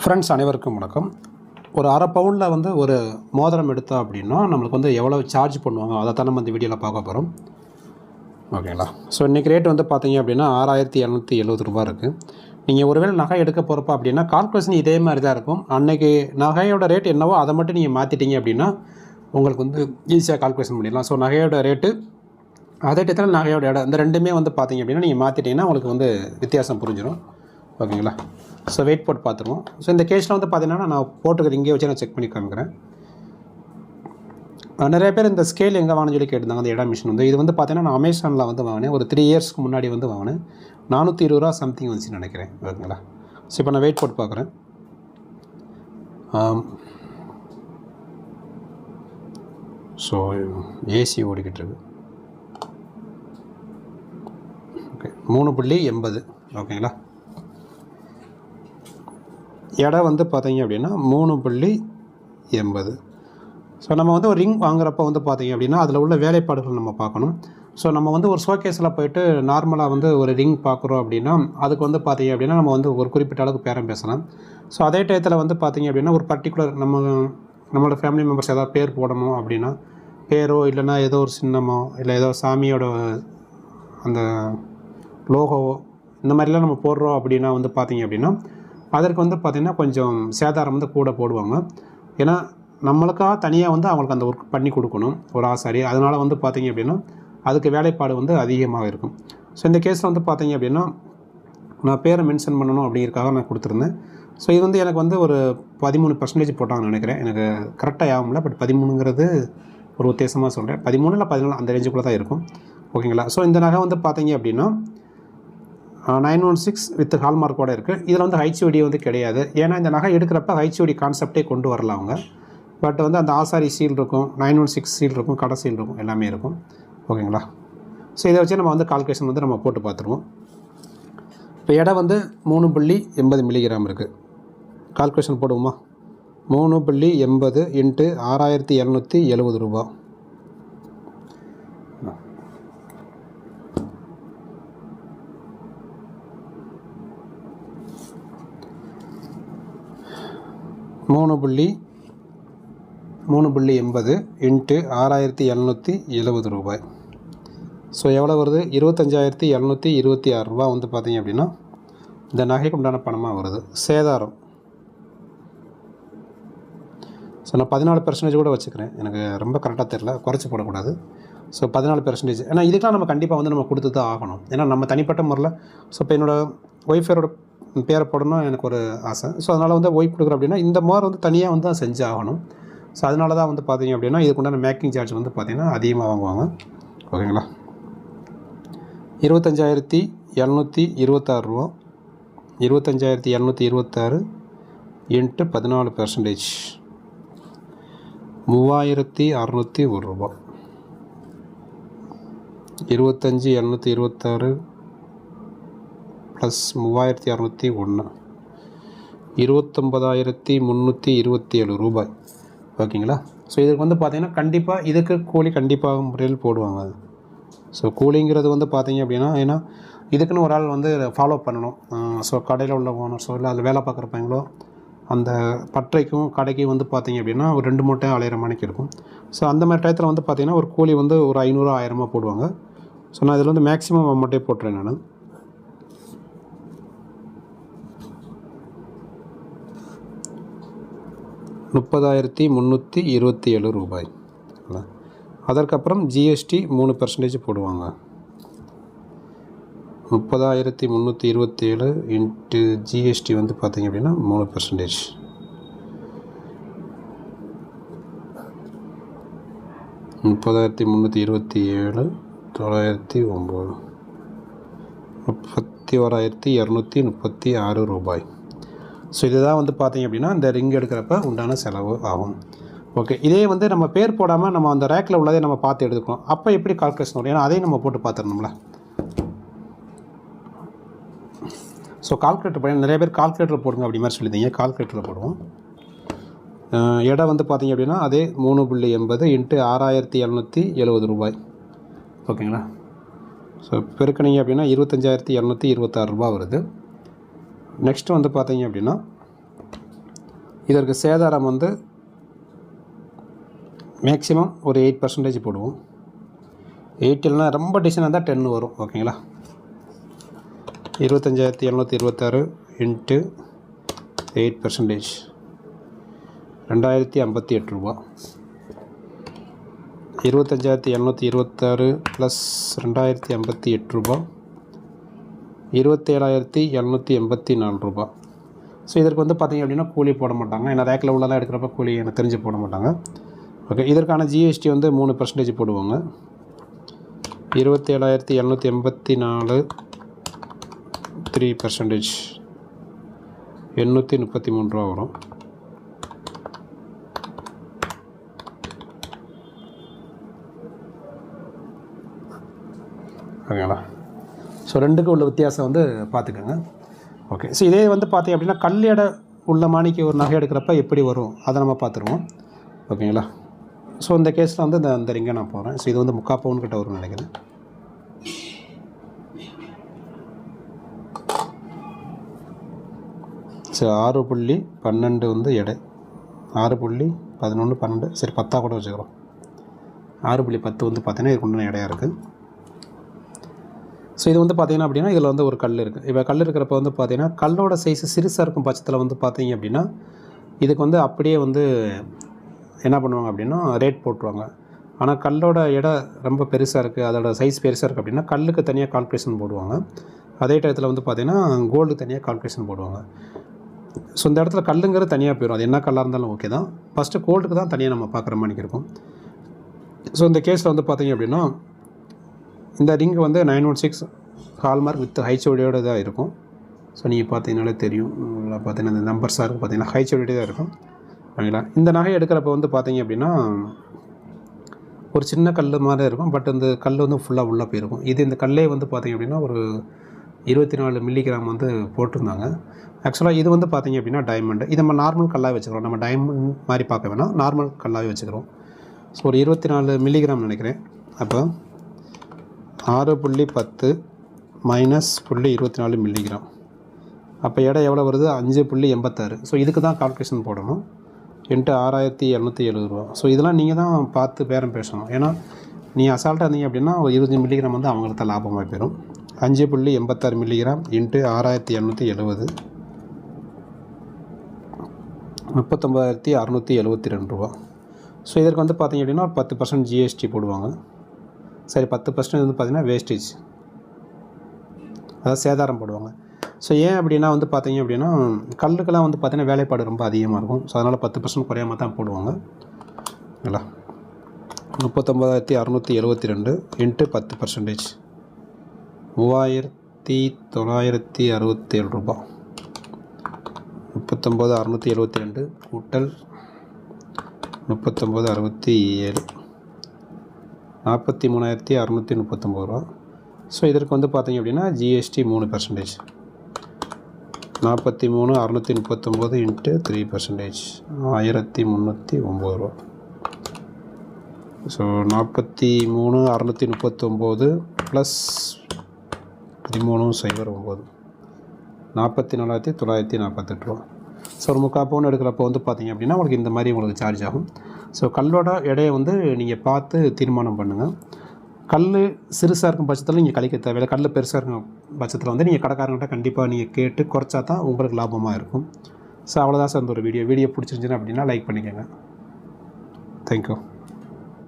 Friends அனைவருக்கும் வணக்கம். ஒரு அரை பவுனில் வந்து ஒரு மோதிரம் எடுத்தோம் அப்படின்னா நம்மளுக்கு வந்து எவ்வளோ சார்ஜ் பண்ணுவாங்க? அதை தான் நம்ம இந்த வீடியோவில் பார்க்க போகிறோம் ஓகேங்களா ஸோ இன்றைக்கி ரேட் வந்து பார்த்தீங்க அப்படின்னா ஆறாயிரத்தி எழுநூற்றி எழுபது ரூபா இருக்குது நீங்கள் ஒருவேளை நகை எடுக்க போகிறப்ப அப்படின்னா கால்குலேஷன் இதே மாதிரி தான் இருக்கும். அன்னைக்கு நகையோட ரேட் என்னவோ அதை மட்டும் நீங்கள் மாற்றிட்டீங்க அப்படின்னா உங்களுக்கு வந்து ஈஸியாக கால்குலேஷன் பண்ணிடலாம். ஸோ நகையோட ரேட்டு அதே டயத்தில் நகையோட இடம் இந்த ரெண்டுமே வந்து பார்த்தீங்க அப்படின்னா நீங்கள் மாற்றிட்டீங்கன்னா உங்களுக்கு வந்து வித்தியாசம் புரிஞ்சிடும் ஓகேங்களா ஸோ வெயிட் போட்டு பார்த்துருவோம். ஸோ இந்த கேஸில் வந்து பார்த்தீங்கன்னா நான் போட்டுக்கிறது இங்கே வச்சு நான் செக் பண்ணி காமிக்கிறேன். நிறைய பேர் இந்த ஸ்கேல் எங்கே வாங்கினு சொல்லி கேட்டிருந்தாங்க அந்த இடம் மிஷின் வந்து. இது வந்து பார்த்தீங்கன்னா நான் அமேசானில் வந்து வாங்கினேன். ஒரு த்ரீ இயர்ஸ்க்கு முன்னாடி வந்து வாங்கினேன். நானூற்றி இருபது ரூபா சம்திங் வந்துச்சுன்னு நினைக்கிறேன் ஓகேங்களா? ஸோ இப்போ நான் வெயிட் போட்டு பார்க்குறேன். ஸோ ஏசி ஓடிக்கிட்டு இருக்கு. ஓகே மூணு புள்ளி எண்பது ஓகேங்களா? எடை வந்து பார்த்தீங்க அப்படின்னா மூணு புள்ளி எண்பது. ஸோ நம்ம வந்து ஒரு ரிங் வாங்குறப்ப வந்து பார்த்தீங்க அப்படின்னா அதில் உள்ள வேலைப்பாடுகள் நம்ம பார்க்கணும். ஸோ நம்ம வந்து ஒரு ஷோகேஸில் போயிட்டு நார்மலாக வந்து ஒரு ரிங் பார்க்குறோம் அப்படின்னா அதுக்கு வந்து பார்த்தீங்க அப்படின்னா நம்ம வந்து ஒரு குறிப்பிட்ட அளவுக்கு பேரம் பேசலாம். ஸோ அதே டயத்தில் வந்து பார்த்தீங்க அப்படின்னா ஒரு பர்டிகுலர் நம்ம நம்மளோட ஃபேமிலி மெம்பர்ஸ் ஏதாவது பேர் போடணும் அப்படின்னா பேரோ இல்லைன்னா ஏதோ ஒரு சின்னமோ இல்லை ஏதோ சாமியோட அந்த லோகோவோ இந்த மாதிரிலாம் நம்ம போடுறோம் அப்படின்னா வந்து பார்த்தீங்க அப்படின்னா அதற்கு வந்து பார்த்திங்கன்னா கொஞ்சம் சேதாரம் வந்து கூட போடுவாங்க. ஏன்னா நம்மளுக்காக தனியாக வந்து அவங்களுக்கு அந்த ஒர்க் பண்ணி கொடுக்கணும் ஒரு ஆசாரி அதனால் வந்து பார்த்தீங்க அப்படின்னா அதுக்கு வேலைப்பாடு வந்து அதிகமாக இருக்கும். ஸோ இந்த கேஸில் வந்து பார்த்திங்க அப்படின்னா நான் பேரை மென்ஷன் பண்ணணும் அப்படிங்கிறதுக்காக நான் கொடுத்துருந்தேன். ஸோ இது வந்து எனக்கு வந்து ஒரு பதிமூணு பர்சன்டேஜ் போட்டாங்கன்னு நினைக்கிறேன். எனக்கு கரெக்டாக ஆகும்ல பட் பதிமூணுங்கிறது ஒரு உத்தேசமாக சொல்கிறேன் பதிமூணு இல்லை பதினாலு அந்த ரேஞ்சுக்குள்ளே தான் இருக்கும். ஓகேங்களா ஸோ இந்த நகை வந்து பார்த்தீங்க அப்படின்னா நைன் ஒன் சிக்ஸ் வித் ஹால்மார்க்கோடு இருக்குது இதில் வந்து ஹைச்ஓடி வந்து கிடையாது. ஏன்னா இந்த நகை எடுக்கிறப்ப ஹைச்ஓடி கான்செப்டே கொண்டு வரல அவங்க. பட் வந்து அந்த ஆசாரி சீல் இருக்கும் நைன் ஒன் சிக்ஸ் சீல் இருக்கும் கடை சீல் இருக்கும் எல்லாமே இருக்கும். ஓகேங்களா? ஸோ இதை வச்சு நம்ம வந்து கால்குலேஷன் வந்து நம்ம போட்டு பார்த்துருவோம். இப்போ எடை வந்து மூணு புள்ளி எண்பது மில்லிகிராம் இருக்குது கால்குலேஷன் போடுவோமா? மூணு புள்ளி எண்பது இன்ட்டு ஆறாயிரத்தி இரநூத்தி எழுபது ரூபா மூணு புள்ளி மூணு புள்ளி எண்பது இன்ட்டு ஆறாயிரத்தி எழுநூற்றி எழுபது ரூபாய். ஸோ எவ்வளோ வருது? இருபத்தஞ்சாயிரத்தி எழுநூற்றி இருபத்தி ஆறு ரூபா வந்து பார்த்தீங்க அப்படின்னா இந்த நகைக்கு உண்டான பணமாக வருது. சேதாரம். ஸோ நான் பதினாலு பெர்சன்டேஜ் கூட வச்சுக்கிறேன். எனக்கு ரொம்ப கரெக்டாக தெரில குறைச்சி போடக்கூடாது. ஸோ பதினாலு பெர்சன்டேஜ் ஏன்னா இதுக்கெலாம் நம்ம கண்டிப்பாக வந்து நம்ம கொடுத்து தான் ஆகணும். ஏன்னா நம்ம தனிப்பட்ட முறையில் ஸோ இப்போ என்னோடய ஒய்ஃபரோட பேரை போடணும் எனக்கு ஒரு ஆசை. ஸோ அதனால் வந்து ஒய்ஃப் கொடுக்குறோம் அப்படின்னா இந்த மாதிரி வந்து தனியாக வந்து தான் செஞ்சு ஆகணும். ஸோ அதனால தான் வந்து பார்த்தீங்க அப்படின்னா இதுக்குண்டான மேக்கிங் சார்ஜ் வந்து பார்த்திங்கன்னா அதிகமாக வாங்குவாங்க. ஓகேங்களா இருபத்தஞ்சாயிரத்தி எழுநூற்றி இருபத்தாறு ரூபா. இருபத்தஞ்சாயிரத்தி எழுநூற்றி இருபத்தாறு இன்ட்டு பதினாலு பெர்சன்டேஜ் மூவாயிரத்தி அறநூற்றி ஒரு ரூபா. இருபத்தஞ்சி எழுநூற்றி இருபத்தாறு ப்ளஸ் மூவாயிரத்தி அறநூற்றி ஒன்று இருபத்தொம்பதாயிரத்தி முந்நூற்றி இருபத்தி ஏழு ரூபாய். ஓகேங்களா? ஸோ இதுக்கு வந்து பார்த்திங்கன்னா கண்டிப்பாக இதுக்கு கூலி கண்டிப்பாக முறையில் போடுவாங்க ஸோ கூலிங்கிறது வந்து பார்த்தீங்க அப்படின்னா ஏன்னா இதுக்குன்னு ஒரு ஆள் வந்து ஃபாலோ பண்ணணும். ஸோ கடையில் உள்ள ஓனர்ஸோ இல்லை அதில் வேலை பார்க்குறப்பங்களோ அந்த பற்றைக்கும் கடைக்கும் வந்து பார்த்தீங்க அப்படின்னா ஒரு ரெண்டு மூட்டை ஆயிரம் மணிக்கு இருக்கும். ஸோ அந்த மாதிரி டயத்தில் வந்து பார்த்தீங்கன்னா ஒரு கூலி வந்து ஒரு ஐநூறு ஆயிரமாக போடுவாங்க. ஸோ நான் இதில் வந்து மேக்ஸிமம் அமௌண்ட்டே போட்டுறேன் நான். முப்பதாயிரத்தி முந்நூற்றி இருபத்தி ஏழு ரூபாய். அதற்கப்புறம் ஜிஎஸ்டி மூணு பர்சன்டேஜ் போடுவாங்க. முப்பதாயிரத்தி முந்நூற்றி இருபத்தி ஏழு இன்ட்டு ஜிஎஸ்டி வந்து பார்த்திங்க அப்படின்னா மூணு பர்சன்டேஜ் முப்பதாயிரத்தி முந்நூற்றி இருபத்தி ஏழு தொள்ளாயிரத்தி ஒம்பது. முப்பத்தி ஓராயிரத்தி இரநூத்தி முப்பத்தி ஆறு ரூபாய். ஸோ இதுதான் வந்து பார்த்தீங்க அப்படின்னா இந்த ரிங் எடுக்கிறப்ப உண்டான செலவு ஆகும். ஓகே இதே வந்து நம்ம பேர் போடாமல் நம்ம அந்த ரேக்கில் உள்ளதே நம்ம பார்த்து எடுத்துக்கணும். அப்போ எப்படி கால்குலேஷன் வரும்? ஏன்னா அதையும் நம்ம போட்டு பார்த்துடணும்ல. ஸோ கால்குலேட்டர் பண்ணி நிறைய பேர் கால்குலேட்டர் போடுங்க அப்படி மாதிரி சொல்லியிருந்தீங்க. கால்குலேட்டரில் போடுவோம். இடம் வந்து பார்த்தீங்க அப்படின்னா அதே மூணு புள்ளி எண்பது இன்ட்டு ஆறாயிரத்தி எழுநூற்றி எழுபது ரூபாய். ஓகேங்களா ஸோ பெருக்கினீங்க அப்படின்னா இருபத்தஞ்சாயிரத்தி இரநூத்தி இருபத்தாறு ரூபா வருது. நெக்ஸ்ட் வந்து பார்த்தீங்க அப்படின்னா இதற்கு சேதாரம் வந்து மேக்ஸிமம் ஒரு எயிட் பர்சன்டேஜ் போடுவோம். எயிட் இல்லைனா ரொம்ப டிசைனாக தான் டென் வரும் ஓகேங்களா இருபத்தஞ்சாயிரத்தி எழுநூற்றி இருபத்தாறு இன்ட்டு எயிட் பர்சன்டேஜ் ரெண்டாயிரத்தி ஐம்பத்தி எட்டு ரூபா. இருபத்தஞ்சாயிரத்தி எழுநூற்றி இருபத்தாறு ப்ளஸ் ரெண்டாயிரத்தி ஐம்பத்தி எட்டு ரூபா. இருபத்தேழாயிரத்தி எழுநூற்றி எண்பத்தி நாலு ரூபா. ஸோ இதற்கு வந்து பார்த்திங்க அப்படின்னா கூலி போட மாட்டாங்க. ஏன்னா ரேக்கில் உள்ளதான் எடுக்கிறப்ப கூலி எனக்கு தெரிஞ்சு போட மாட்டாங்க. ஓகே இதற்கான ஜிஎஸ்டி வந்து மூணு பர்சன்டேஜ் போடுவாங்க. இருபத்தேழாயிரத்தி எழுநூற்றி எண்பத்தி நாலு த்ரீ பர்சன்டேஜ் எண்ணூற்றி முப்பத்தி மூணு ரூபா வரும். ஓகேங்களா? ஸோ ரெண்டுக்கும் உள்ள வித்தியாசம் வந்து பார்த்துக்கோங்க. ஓகே ஸோ இதே வந்து பார்த்தீங்க அப்படின்னா கல் எடை உள்ள மாணிக்கு ஒரு நகை எடுக்கிறப்ப எப்படி வரும்? அதை நம்ம பார்த்துருவோம். ஓகேங்களா ஸோ இந்த கேஸில் வந்து இந்த இந்த ரிங்கை நான் போகிறேன் ஸோ இது வந்து முக்கா பவுன் கிட்ட வரும்னு நினைக்கிறேன். சரி ஆறு புள்ளி பன்னெண்டு வந்து எடை. ஆறு புள்ளி பதினொன்று பன்னெண்டு. சரி பத்தா கூட வச்சுக்கிறோம். ஆறு புள்ளி பத்து வந்து பார்த்தீங்கன்னா இதுக்கு உண்டான எடையாக இருக்குது ஸோ இது வந்து பார்த்தீங்கன்னா அப்படின்னா இதில் வந்து ஒரு கல் இருக்குது இப்போ கல் இருக்கிறப்ப வந்து பார்த்தீங்கன்னா கல்லோட சைஸ் சிறுசாக இருக்கும் பட்சத்தில் வந்து பார்த்தீங்க அப்படின்னா இதுக்கு வந்து அப்படியே வந்து என்ன பண்ணுவாங்க அப்படின்னா ரேட் போட்டுருவாங்க. ஆனால் கல்லோட இடம் ரொம்ப பெருசாக இருக்குது அதோட சைஸ் பெருசாக இருக்குது அப்படின்னா கல்லுக்கு தனியாக கால்குலேஷன் போடுவாங்க. அதே டயத்தில் வந்து பார்த்தீங்கன்னா கோல்டு தனியாக கால்குலேஷன் போடுவாங்க. ஸோ இந்த இடத்துல கல்லுங்கிறது தனியாக போயிடும் அது என்ன கல்லாக இருந்தாலும் ஓகே தான். ஃபஸ்ட்டு கோல்டுக்கு தான் தனியாக நம்ம பார்க்குற மாதிரி இருக்கும். ஸோ இந்த கேஸில் வந்து பார்த்தீங்க அப்படின்னா இந்த ரிங் வந்து nine one six hallmark with ஹைச்சோடியோட தான் இருக்கும். ஸோ நீங்கள் பார்த்தீங்கனாலே தெரியும். பார்த்தீங்கன்னா இந்த நம்பர்ஸாக இருக்கும். பார்த்தீங்கன்னா ஹைச்சோடியோட தான் இருக்கும். ஓகேங்களா? இந்த நகை எடுக்கிறப்ப வந்து பார்த்தீங்க அப்படின்னா ஒரு சின்ன கல் மாதிரி இருக்கும். பட் இந்த கல் வந்து ஃபுல்லாக உள்ளே போயிருக்கும். இது இந்த கல்லே வந்து பார்த்தீங்க அப்படின்னா ஒரு இருபத்தி நாலு மில்லிகிராம் வந்து போட்டிருந்தாங்க. ஆக்சுவலாக இது வந்து பார்த்தீங்க அப்படின்னா டைமண்ட் இது நம்ம நார்மல் கல்லாக வச்சுக்கிறோம். நம்ம டைமண்ட் மாதிரி பார்க்க வேணாம். நார்மல் கல்லாகவே வச்சுக்கிறோம். ஸோ ஒரு இருபத்தி நாலு மில்லிகிராம் நினைக்கிறேன். அப்போ ஆறு புள்ளி பத்து மைனஸ் புள்ளி இருபத்தி நாலு மில்லிகிராம் அப்போ எடை எவ்வளோ வருது? அஞ்சு புள்ளி எண்பத்தாறு. ஸோ இதுக்கு தான் கால்குலேஷன் போடணும். என்ட்டு ஆறாயிரத்தி இரநூத்தி எழுபது ரூபா. ஸோ இதெல்லாம் நீங்கள் தான் பார்த்து பேரம் பேசணும். ஏன்னா நீ அசால்ட்டாக இருந்தீங்க அப்படின்னா ஒரு இருபது மில்லிகிராம் வந்து அவங்களுக்கு தான் லாபமாக போயிடும் அஞ்சு புள்ளி எண்பத்தாறு மில்லிகிராம் இன்ட்டு ஆறாயிரத்தி இரநூத்தி எழுபது. முப்பத்தொம்பதாயிரத்தி அறநூற்றி எழுபத்தி ரெண்டு ரூபா. ஸோ இதற்கு வந்து பார்த்தீங்க அப்படின்னா ஒரு பத்து பர்சன்ட் ஜிஎஸ்டி போடுவாங்க. சரி பத்து பர்சன்டேஜ் வந்து பார்த்திங்கன்னா வேஸ்டேஜ் அதாவது சேதாரம் போடுவாங்க. ஸோ ஏன் அப்படின்னா வந்து பார்த்தீங்க அப்படின்னா கல்லுக்கெல்லாம் வந்து பார்த்தீங்கன்னா வேலைப்பாடு ரொம்ப அதிகமாக இருக்கும். ஸோ அதனால் பத்து பர்சன்ட் குறையாமல் தான் போடுவாங்க. இல்லை முப்பத்தொம்பதாயிரத்தி அறநூற்றி எழுபத்தி ரெண்டு இன்ட்டு பத்து பர்சன்டேஜ் மூவாயிரத்தி தொள்ளாயிரத்தி அறுபத்தேழு ரூபாய். முப்பத்தொம்போது அறநூற்றி எழுபத்தி ரெண்டு கூட்டல் முப்பத்தொம்போது அறுபத்தி ஏழு. நாற்பத்தி மூணாயிரத்தி அறநூற்றி முப்பத்தொம்பது ரூபா. ஸோ இதற்கு வந்து பார்த்தீங்க அப்படின்னா ஜிஎஸ்டி மூணு பர்சன்டேஜ் நாற்பத்தி மூணு அறநூற்றி முப்பத்தொம்போது இன்ட்டு த்ரீ பர்சன்டேஜ் ஆயிரத்தி முந்நூற்றி ஒம்பது ரூபா. ஸோ நாற்பத்தி மூணு அறநூற்றி முப்பத்தொம்போது ப்ளஸ் பதிமூணு சைபர் ஒம்பது. நாற்பத்தி நாலாயிரத்தி தொள்ளாயிரத்தி நாற்பத்தெட்டு ரூபா. ஸோ ஒரு முக்கால் பவுன் எடுக்கிறப்போ வந்து பார்த்தீங்க அப்படின்னா உங்களுக்கு இந்த மாதிரி உங்களுக்கு சார்ஜ் ஆகும். ஸோ கல்லோட எடையை வந்து நீங்கள் பார்த்து தீர்மானம் பண்ணுங்கள் கல் சிறுசாக இருக்கும் பட்சத்தில் நீங்கள் கழிக்க தேவையில்லை. கல் பெருசாக இருக்கும் பட்சத்தில் வந்து நீங்கள் கடைக்காரங்கிட்ட கண்டிப்பாக நீங்கள் கேட்டு குறைச்சா தான் உங்களுக்கு லாபமாக இருக்கும். ஸோ அவ்வளோதான் சார் இந்த ஒரு வீடியோ. வீடியோ பிடிச்சிருந்துச்சுன்னா அப்படின்னா லைக் பண்ணிக்கோங்க. தேங்க்யூ